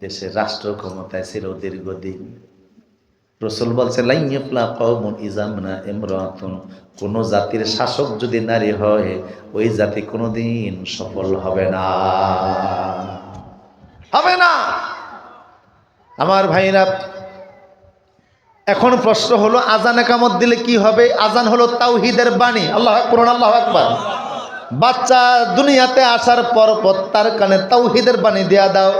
দেশের রাষ্ট্র ক্ষমতায় ছিল দীর্ঘদিন। রসুল বলছে কোন জাতির শাসক যদি নারী হয়, ওই জাতি কোনোদিন সফল হবে না। হবে না! আমার ভাইরা, এখন প্রশ্ন হলো, আজান একামত দিলে কি হবে? আজান হলো তাওহিদের বাণী। আল্লাহ আকবর আল্লাহ আকবর। বাচ্চা দুনিয়াতে আসার পর পর তার কানে তাওহিদের বাণী দেয়া দাও।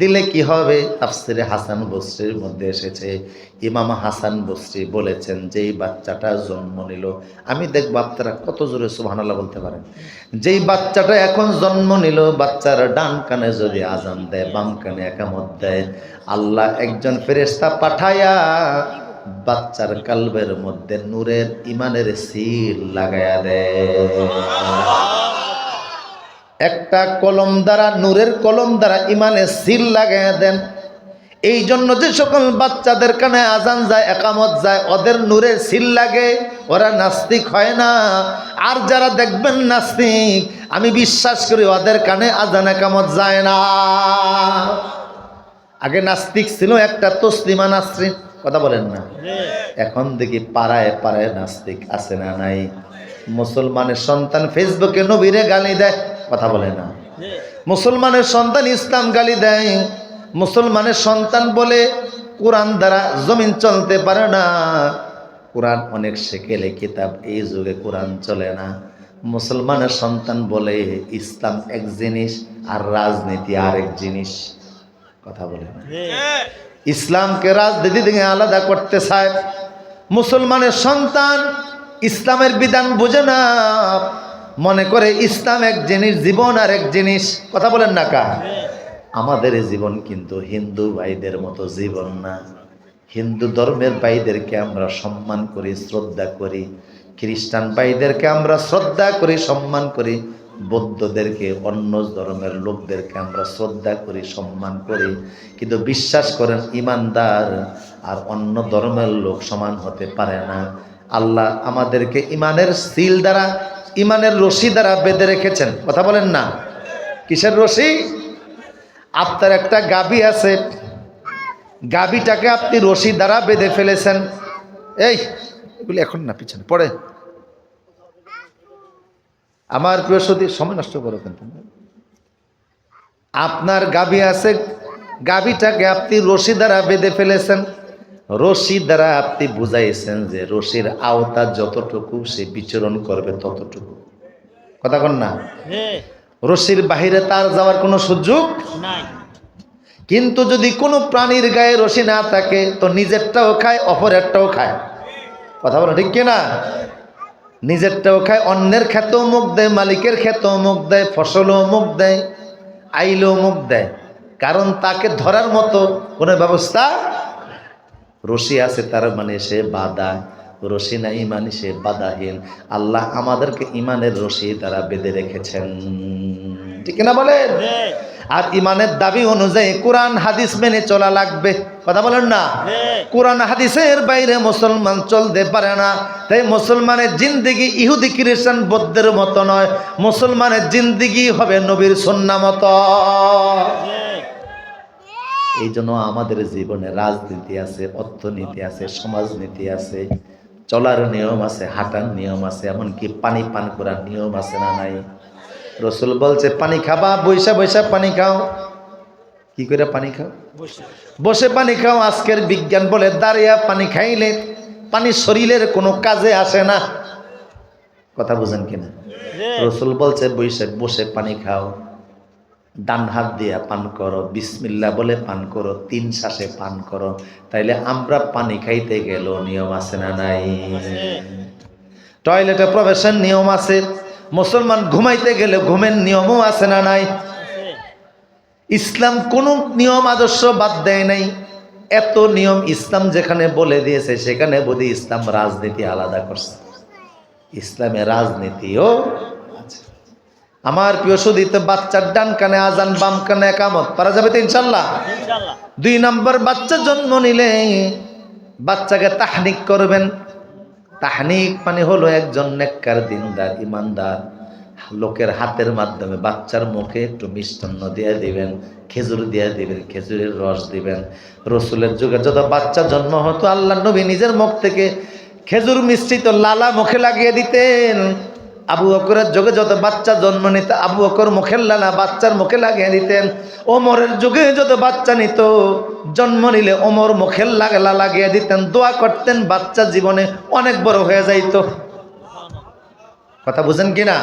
দিলে কি হবে? তাফসিরে হাসান বস্রির মধ্যে এসেছে। ইমাম হাসান বস্রি বলেছেন, যেই বাচ্চাটা জন্ম নিল, আমি দেখব আপনারা কত জোরে সুবহানাল্লাহ বলতে পারেন। যেই বাচ্চাটা এখন জন্ম নিল, বাচ্চার ডান কানে যদি আজান দেয়, বাম কানে একামত দেয়, আল্লাহ একজন ফেরেশতা পাঠায়া বাচ্চার কালবের মধ্যে নূরের ইমানের সিল লাগায়া দেয়। একটা কলম দ্বারা, নূরের কলম দ্বারা ইমানে সিল লাগাইয়া দেন। এই জন্য যে সকল বাচ্চাদের কানে আজান যায়, একামত যায়, ওদের নূরে সিল লাগে, ওরা নাস্তিক হয় না। আর যারা দেখবেন নাস্তিক, আমি বিশ্বাস করি ওদের কানে আজান একামত যায় না। আগে নাস্তিক ছিল একটা, তসলিমা নাসরিন। কথা বলেন না। এখন দেখি পাড়ায় পাড়ায় নাস্তিক আছে না নাই। মুসলমানের সন্তান ফেসবুকে নবীরে গালি দেয়। কথা বলে না। মুসলমানের সন্তান ইসলাম গালি দেয় মুসলমানের সন্তান বলে কোরআন দ্বারা জমিন চলতে পারে না। কোরআন অনেক শেখেলে কিতাব এই যুগে কোরআন চলে না। মুসলমানের সন্তান বলে ইসলাম এক জিনিস আর রাজনীতি আরেক জিনিস। কথা বলে না। ইসলামকে রাজনীতি থেকে আলাদা করতে চায়। মুসলমানের সন্তান ইসলামের বিধান বোঝে না। মনে করে ইসলাম এক জিনিস, জীবন আর এক জিনিস। কথা বলেন না কা? আমাদের জীবন কিন্তু হিন্দু ভাইদের মতো জীবন না। হিন্দু ধর্মের ভাইদেরকে আমরা সম্মান করি, শ্রদ্ধা করি। খ্রিস্টান ভাইদেরকে আমরা শ্রদ্ধা করি, সম্মান করি। বৌদ্ধদেরকে, অন্য ধর্মের লোকদেরকে আমরা শ্রদ্ধা করি, সম্মান করি। কিন্তু বিশ্বাস করেন, ইমানদার আর অন্য ধর্মের লোক সমান হতে পারে না। আল্লাহ আমাদেরকে ইমানের সিল দ্বারা ইমানের রশি দ্বারা বেঁধে রেখেছেন। কথা বলেন না। কিসের রশি? আপনার একটা গাবি আছে। গাবিটাকে আপনি রশি দ্বারা বেঁধে ফেলেছেন। এই, এগুলি এখন না, পিছনে পড়ে আমার প্রিয় সতী, সময় নষ্ট করো কিন্তু। আপনার গাবি আছে গাবিটাকে আপনি রশি দ্বারা বেঁধে ফেলেছেন। রশি দ্বারা আপনি বুঝাইছেন যে রশির আওতা যতটুকু সে বিচরণ করবে ততটুকু। কথা কন না? রশির বাহিরে তার যাওয়ার কোনো সুযোগ নাই। কিন্তু যদি কোনো প্রাণীর গায়ে রশি না থাকে তো নিজেরটাও খায় অপরেরটাও খায়। কথা বলো ঠিক কিনা? নিজেরটাও খায় অন্যের খেতেও মুখ দেয় মালিকের খেতেও মুখ দেয় ফসলও মুখ দেয় আইলেও মুখ দেয়। কারণ তাকে ধরার মতো কোনো ব্যবস্থা রশি আছে তার মানে সে বাধা রশি না মানে সে বাধাহীন আল্লাহ আমাদেরকে ইমানের রশি তারা বেঁধে রেখেছেন। ঠিক না বলেন? আর ইমানের দাবি অনুযায়ী কোরআন হাদিস মেনে চলা লাগবে। কথা বলেন না? কোরআন হাদিসের বাইরে মুসলমান চলতে পারে না। তাই মুসলমানের জিন্দিগি ইহুদি খ্রিস্টান বৌদ্ধের মতো নয়। মুসলমানের জিন্দিগি হবে নবীর সন্না মতো। এই জন্য আমাদের জীবনে রাজনীতি আছে অর্থনীতি আছে সমাজনীতি আছে চলার নিয়ম আছে হাঁটার নিয়ম আছে এমনকি পানি পান করার নিয়ম আছে না নাই? রসুল বলছে পানি খাবা বৈশা বৈশা পানি খাও। কি করে পানি খাও? বসে পানি খাও আজকের বিজ্ঞান বলে দাঁড়িয়ে পানি খাইলে পানি শরীরের কোনো কাজে আসে না। কথা বুঝেন কিনা? রসুল বলছে বৈশে বসে পানি খাও। ডান হাত দিয়ে পান করো বিসমিল্লা বলে পান করো, তিন শ্বাসে পান করো, তাইলে আমরা পানি খাইতে গেল নিয়ম আছে না নাই? টয়লেটে প্রবেশের নিয়ম আছে, মুসলমান ঘুমাইতে গেলে ঘুমের নিয়মও আছে না নাই? ইসলাম কোনো নিয়ম আদর্শ বাদ দেয় নাই। এত নিয়ম ইসলাম যেখানে বলে দিয়েছে, সেখানে বোধহয় ইসলাম রাজনীতি আলাদা করছে। ইসলামে রাজনীতিও আমার প্রিয় সুদীত বাচ্চার ডান কানে আজান বাম কানে একামত। পারা যাবে তো ইনশাল্লাহ। দুই নম্বর বাচ্চা জন্ম নিলে বাচ্চাকে তাহনিক করবেন। তাহনিক মানে হলো একজন নেককার দিনদার ইমানদার। লোকের হাতের মাধ্যমে বাচ্চার মুখে একটু মিষ্টান্ন দিয়ে দিবেন খেজুর দিয়ে দিবেন খেজুরের রস দিবেন। রসুলের যুগে যত বাচ্চা জন্ম হতো আল্লাহ নবী নিজের মুখ থেকে খেজুর মিশ্রিত লালা মুখে লাগিয়ে দিতেন। আবু বকরের যুগে যত বাচ্চা জন্ম নিত, আবু বকর মুখের লালা বাচ্চার মুখে লাগিয়ে দিতেন। ওমরের যুগে যত বাচ্চা নিত, জন্ম নিলে ওমর মুখের লাগলা লাগিয়ে দিতেন। দোয়া করতেন, বাচ্চা জীবনে অনেক বড় হয়ে যাইত। কথা বুঝেন কিনা?